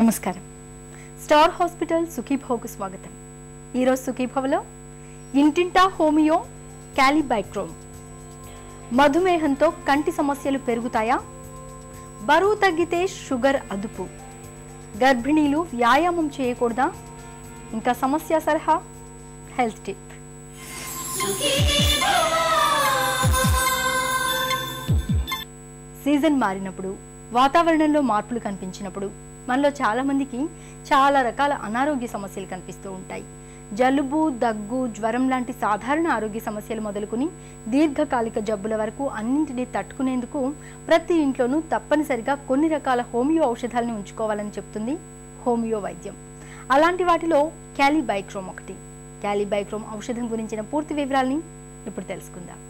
నమస్కారం. Star hospital సుఖీభావ్కు స్వాగతం. ఈరోజు సుఖీభావ్లో ఇంటింటా హోమియో క్యాలిబైక్రోమ్. మధుమేహంతో కంటి సమస్యలు పెరుగుతాయా? బరువు తగ్గితే షుగర్ అదుపు. గర్భిణీలు వ్యాయామం చేయకూడదా? ఇంకా సమస్య సలహా? Health tip. సీజన్ మారినప్పుడు వాతావరణంలో మార్పులు కనిపించినప్పుడు మనలో చాలా మందికి చాలా రకాల అనారోగ్య సమస్యలు కనిపిస్తూ ఉంటాయి. జలుబు దగ్గు జ్వరం లాంటి సాధారణ ఆరోగ్య సమస్యలు మొదలుకుని దీర్ఘకాలిక జబ్బుల వరకు అన్నింటినీ తట్టుకునేందుకు ప్రతి ఇంట్లోనూ తప్పనిసరిగా కొన్ని రకాల హోమియో ఔషధాలను ఉంచుకోవాలని చెప్తుంది హోమియో వైద్యం. అలాంటి వాటిలో క్యాలిబైక్రోమ్ ఒకటి. క్యాలిబైక్రోమ్ ఔషధం గురించిన పూర్తి వివరాల్ని ఇప్పుడు తెలుసుకుందాం.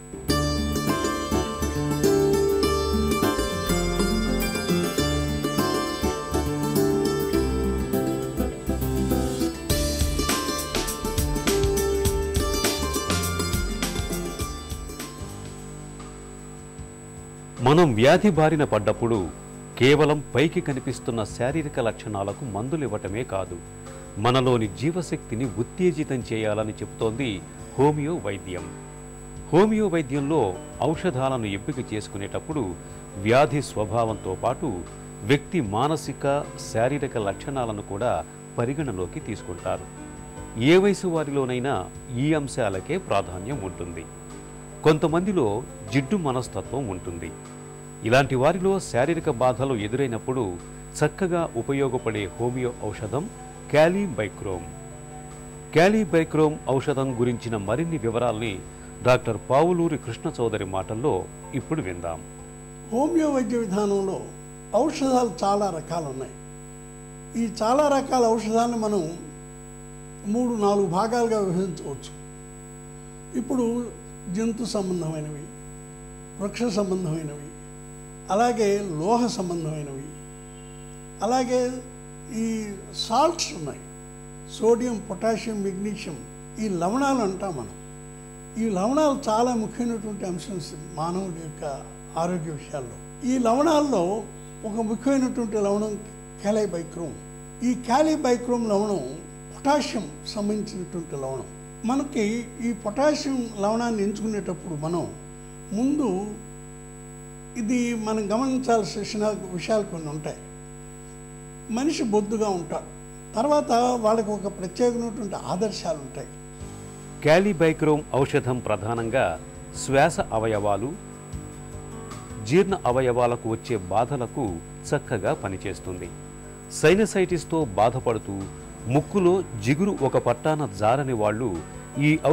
మనం వ్యాధి బారిన పడ్డప్పుడు కేవలం పైకి కనిపిస్తున్న శారీరక లక్షణాలకు మందులు ఇవ్వటమే కాదు మనలోని జీవశక్తిని ఉత్తేజితం చేయాలని చెబుతోంది హోమియో వైద్యం హోమియో వైద్యంలో ఔషధాలను ఎంపిక చేసుకునేటప్పుడు వ్యాధి స్వభావంతో పాటు వ్యక్తి మానసిక శారీరక లక్షణాలను కూడా పరిగణలోకి తీసుకుంటారు. ఏ వయసు వారిలోనైనా ఈ అంశాలకే ప్రాధాన్యం ఉంటుంది. కొంతమందిలో జిడ్డు మనస్తత్వం ఉంటుంది. ఇలాంటి వారిలో శారీరక బాధలు ఎదురైనప్పుడు చక్కగా ఉపయోగపడే హోమియో ఔషధం క్యాలీబైక్రోమ్. క్యాలీబైక్రోమ్ ఔషధం గురించిన మరిన్ని వివరాల్ని డాక్టర్ పావులూరి కృష్ణ చౌదరి మాటల్లో ఇప్పుడు విందాం. హోమియో వైద్య విధానంలో ఔషధాలు చాలా రకాలు ఉన్నాయి ఈ చాలా రకాల ఔషధాలను మనం మూడు నాలుగు భాగాలుగా విభజించవచ్చు. ఇప్పుడు జంతు సంబంధమైనవి వృక్ష సంబంధమైనవి అలాగే లోహ సంబంధమైనవి అలాగే ఈ సాల్ట్స్ ఉన్నాయి. సోడియం పొటాషియం మెగ్నీషియం ఈ లవణాలు అంటాం మనం. ఈ లవణాలు చాలా ముఖ్యమైనటువంటి అంశం మానవుడి యొక్క ఆరోగ్య విషయాల్లో. ఈ లవణాల్లో ఒక ముఖ్యమైనటువంటి లవణం క్యాలైబైక్రోమ్. ఈ క్యాలీబైక్రోమ్ లవణం పొటాషియం సంబంధించినటువంటి లవణం. మనకి ఈ పొటాషియం లవణాన్ని ఎంచుకునేటప్పుడు మనం ముందు ఇది మనం గమనించాల్సిన విషయాలు- కొన్ని ఉంటాయి. మనిషి బొద్దుగా ఉంటాడు. తర్వాత వాళ్ళకి ఒక ప్రత్యేకమైనటువంటి ఆదర్శాలు ఉంటాయి. క్యాలీబైక్రోమ్ ఔషధం ప్రధానంగా శ్వాస అవయవాలు జీర్ణ అవయవాలకు వచ్చే బాధలకు చక్కగా పనిచేస్తుంది. సైనసైటిస్తో బాధపడుతూ ముక్కులో జిగురు ఒక పట్టాన జారని వాళ్ళు ఈ